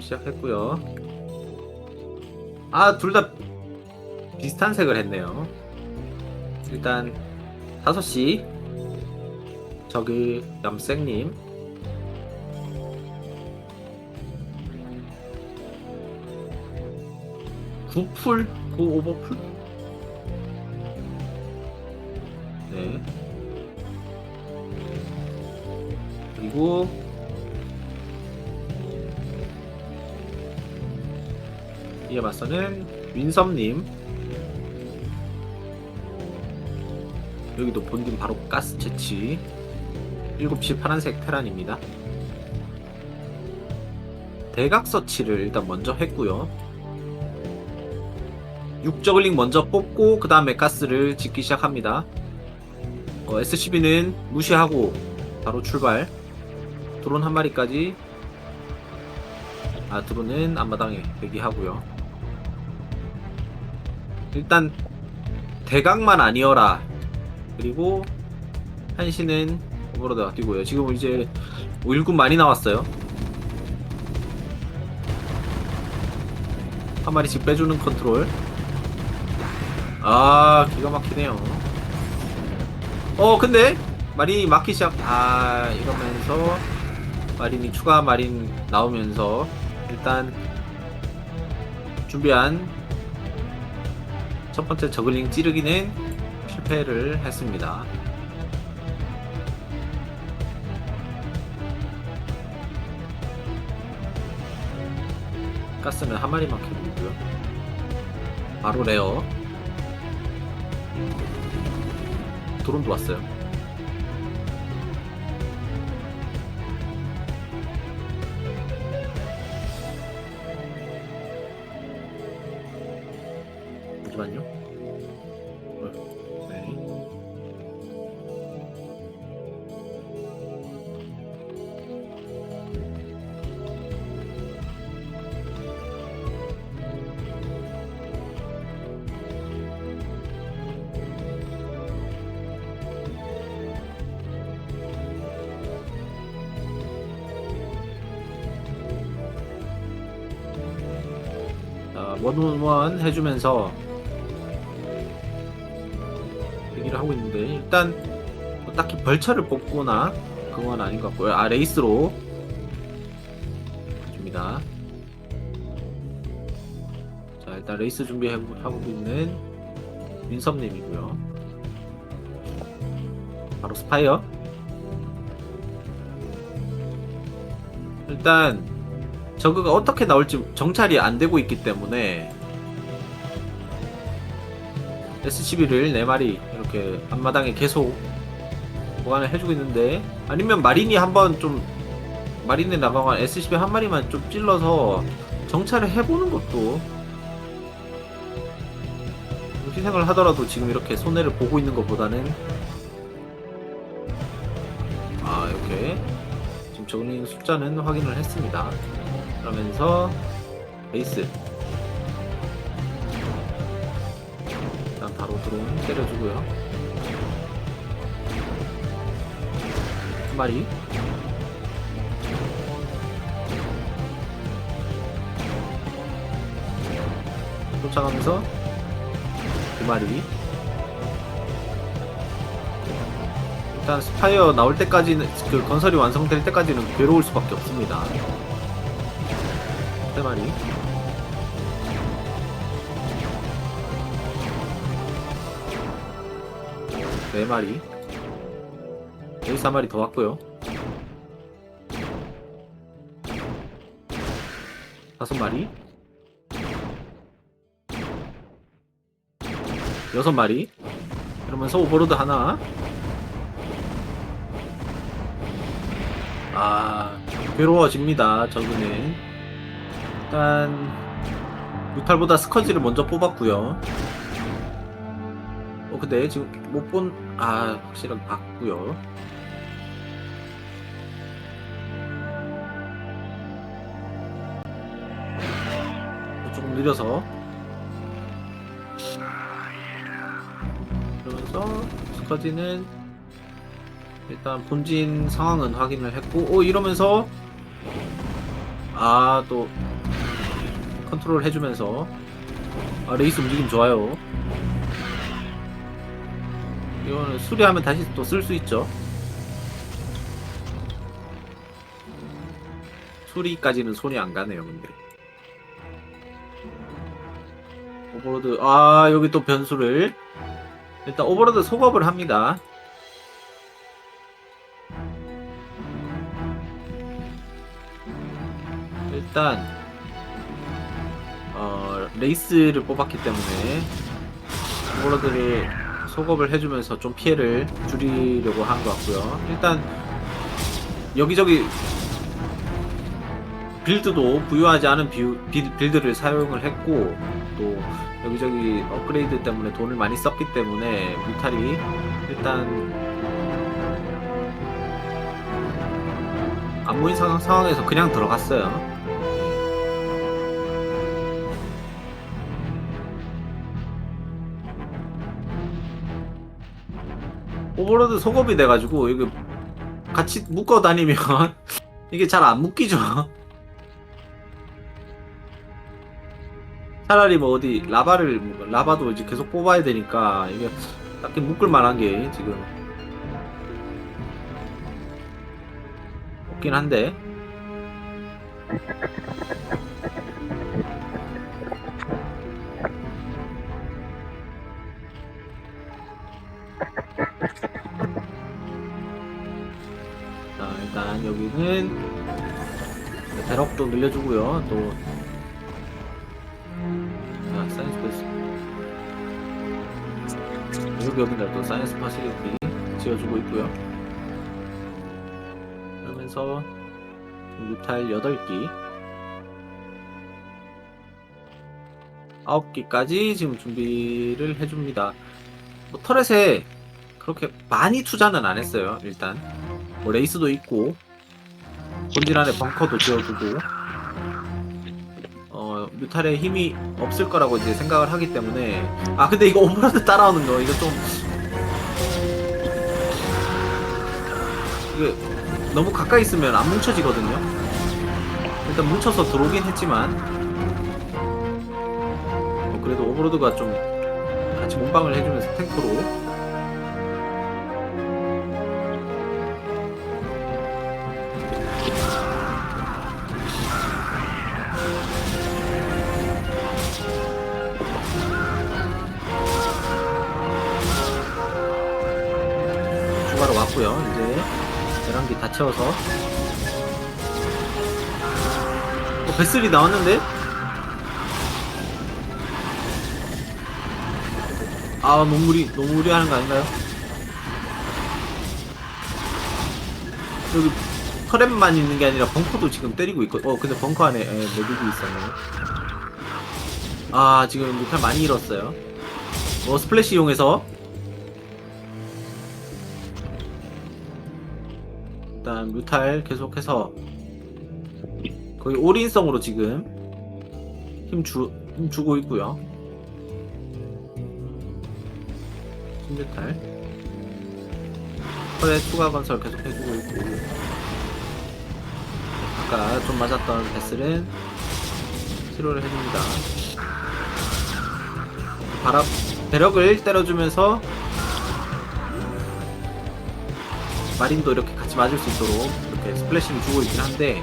시작했고요. 아, 둘 다 비슷한 색을 했네요. 일단 5시 저기 염색님 구풀? 구 오버풀? 네. 그리고 이에 맞서는 윈섬님. 여기도 본dim 바로 가스 채취. 7시 파란색 테란입니다. 대각 서치를 일단 먼저 했고요. 6저글링 먼저 뽑고 그 다음에 가스를 짓기 시작합니다. 어, SCB는 무시하고 바로 출발. 드론 한 마리까지. 아 드론은 앞마당에 대기하고요 일단 대각만 아니어라. 그리고 한시는 오버로드가 뛰고요. 지금 이제 519 많이 나왔어요. 한 마리씩 빼주는 컨트롤. 아 기가 막히네요. 어 근데 마린이 막기 시작. 아 이러면서 마린이 추가 마린 나오면서 일단 준비한 첫 번째 저글링 찌르기는 실패를 했습니다. 가스는 한 마리만 캐고 있고요. 바로 레어. 드론도 왔어요. 원원원 해주면서 얘기를 하고 있는데 일단 뭐 딱히 벌처를 뽑거나 그건 아닌 것 같고요. 아 레이스로 줍니다. 자 일단 레이스 준비하고 있는 민섭님이고요. 바로 스파이어. 일단 저그가 어떻게 나올지 정찰이 안 되고 있기 때문에 SCB를 4마리 이렇게 앞마당에 계속 보관을 해주고 있는데 아니면 마린이 한번 좀 마린에 나가거나 SCB 한 마리만 좀 찔러서 정찰을 해보는 것도 희생을 하더라도 지금 이렇게 손해를 보고 있는 것보다는. 아 이렇게 지금 저글링 숫자는 확인을 했습니다 그러면서 베이스 일단 바로 드론 때려주고요. 한 마리. 쫓아가면서 두 마리. 일단 스파이어 나올 때까지는 그 건설이 완성될 때까지는 괴로울 수밖에 없습니다. 세 마리. 네 마리. 여기서 한 마리 더 왔고요. 다섯 마리. 여섯 마리. 그러면서 오버로드 하나. 아, 괴로워집니다. 저기는. 일단, 무탈보다 스커지를 먼저 뽑았고요. 어 근데 지금 못 본 아 확실하게 봤고요. 조금 느려서 그러면서 스커지는 일단 본진 상황은 확인을 했고 오 이러면서 아또 컨트롤 해주면서 아, 레이스 움직임 좋아요. 이거는 수리하면 다시 또 쓸 수 있죠. 수리까지는 손이 안 가네요, 근데. 오버로드, 아, 여기 또 변수를. 일단 오버로드 속업을 합니다. 일단, 어, 레이스를 뽑았기 때문에 오버로드를 속업을 해주면서 좀 피해를 줄이려고 한 것 같고요. 일단, 여기저기 빌드도 부유하지 않은 비, 빌- 빌드를 사용을 했고 또 여기저기 업그레이드 때문에 돈을 많이 썼기 때문에 뮤탈이 일단 안 보인 상황, 상황에서 그냥 들어갔어요. 오버로드 속업이 돼가지고 이거 같이 묶어 다니면 이게 잘 안 묶이죠. 차라리 뭐 어디 라바를 라바도 이제 계속 뽑아야 되니까 이게 딱히 묶을 만한 게 지금 없긴 한데 일단 여기는 배럭도 늘려주고요 또 자, 사이언스 패스. 여기 여기다 또 사이언스 파시리티 지어주고 있고요. 그러면서 유탈 8기 9기까지 지금 준비를 해줍니다. 뭐 터렛에 그렇게 많이 투자는 안 했어요. 일단 뭐 레이스도 있고 본질 안에 벙커도 지어주고 어, 뮤탈에 힘이 없을 거라고 이제 생각을 하기 때문에 아 근데 이거 오버로드 따라오는 거 이거 좀 이게 너무 가까이 있으면 안 뭉쳐지거든요. 일단 뭉쳐서 들어오긴 했지만 어, 그래도 오버로드가 좀 같이 몸방을 해주면서 탱크로 채워서 어, 베슬이 나왔는데? 아 너무 무리 너무 무리하는 거 아닌가요? 여기 터렛만 있는 게 아니라 벙커도 지금 때리고 있고 어 근데 벙커 안에 에, 매듭이 있었네요 아 지금 뮤탈 많이 잃었어요 어 스플래시 이용해서 일단 뮤탈 계속해서 거의 올인성으로 지금 힘, 주, 힘 주고 있고요. 신뮤탈. 털에 추가 건설 계속 해주고 있고. 아까 좀 맞았던 베슬은 치료를 해줍니다. 바람 배력을 때려주면서 마린도 이렇게 같이 맞을 수 있도록 이렇게 스플래시를 주고 있긴 한데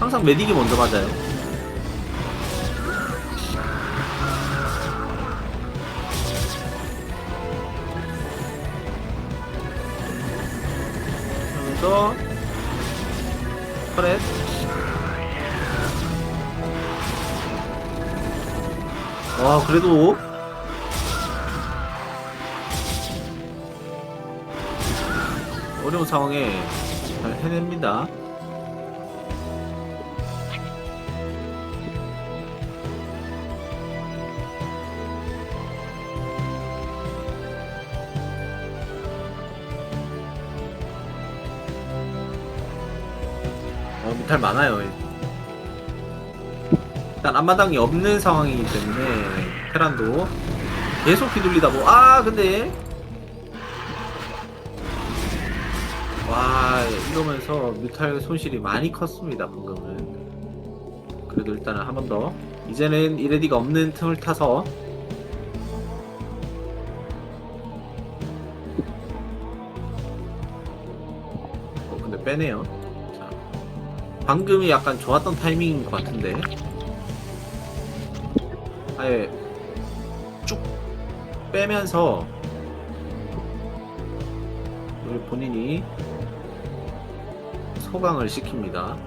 항상 메딕이 먼저 맞아요. 그러면서 터렛 와 그래도 어려운 상황에 잘 해냅니다. 어, 무탈 많아요. 일단 앞마당이 없는 상황이기 때문에 테란도 계속 휘둘리다 보. 아 근데 와 이러면서 뮤탈 손실이 많이 컸습니다 방금은. 그래도 일단은 한 번 더. 이제는 이레디가 없는 틈을 타서. 어 근데 빼네요. 자. 방금이 약간 좋았던 타이밍인 것 같은데. 아예 쭉 빼면서. 본인이 소강을 시킵니다.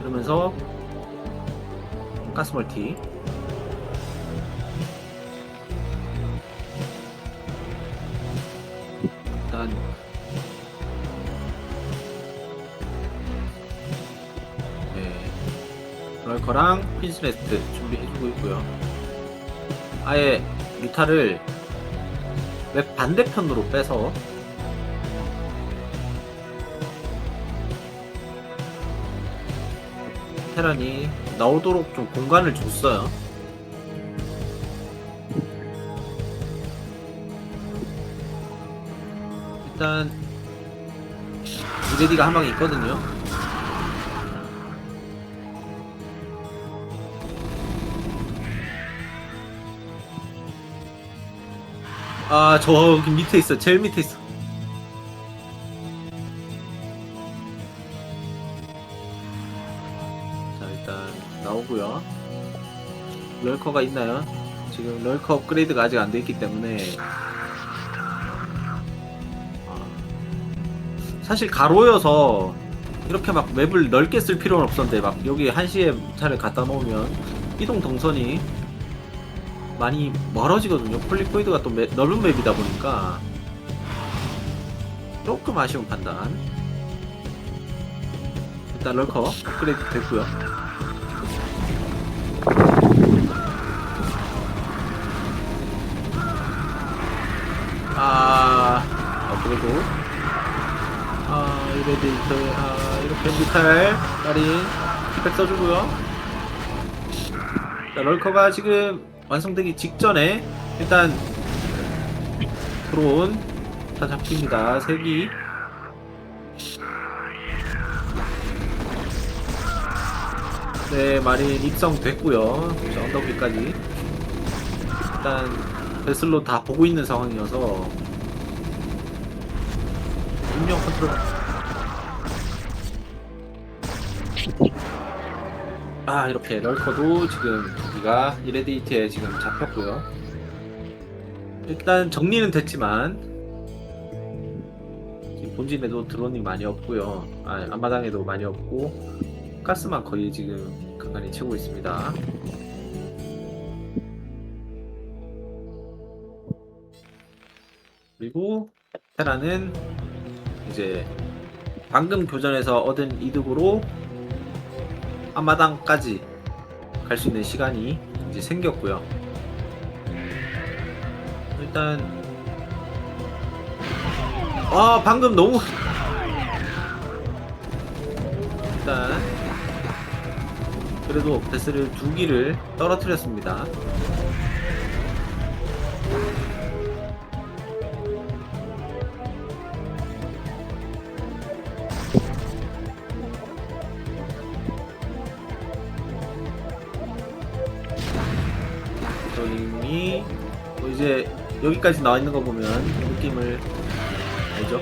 그러면서 가스멀티 일단 네 럴커랑 핀스네스트 준비해주고 있고요. 아예 뮤타를 웹 반대편으로 빼서 테란이 나오도록 좀 공간을 줬어요. 일단 이레디가 한 방에 있거든요. 아 저기 밑에 있어. 제일 밑에 있어. 럴커가 있나요? 지금 럴커 업그레이드가 아직 안 돼 있기 때문에. 아, 사실 가로여서 이렇게 막 맵을 넓게 쓸 필요는 없었는데 막 여기 한시에 차를 갖다 놓으면 이동 동선이 많이 멀어지거든요. 폴리코이드가 또 매- 넓은 맵이다 보니까. 조금 아쉬운 판단. 일단 럴커 업그레이드 됐고요 뮤탈 마린 스펙 써주고요. 자 럴커가 지금 완성되기 직전에 일단 드론 다 잡힙니다. 세기 네 마린 입성됐고요. 자 언덕 위까지 일단 베슬로 다 보고 있는 상황이어서 운명 컨트롤 아 이렇게 럴커도 지금 두기가 이레디트에 지금 잡혔고요. 일단 정리는 됐지만 지금 본진에도 드론이 많이 없고요. 아 앞마당에도 많이 없고 가스만 거의 지금 간간히 채고 있습니다. 그리고 테라는 이제 방금 교전에서 얻은 이득으로 앞마당까지 갈 수 있는 시간이 이제 생겼고요. 일단 아 방금 너무 일단 그래도 베스를 두 기를 떨어뜨렸습니다. 드로잉이 뭐 이제 여기까지 나와 있는 거 보면 느낌을 알죠?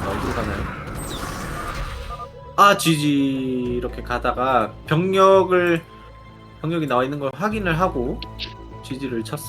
자, 어디로 가나요? 아, GG 이렇게 가다가 병력을 병력이 나와 있는 걸 확인을 하고 GG를 쳤어요.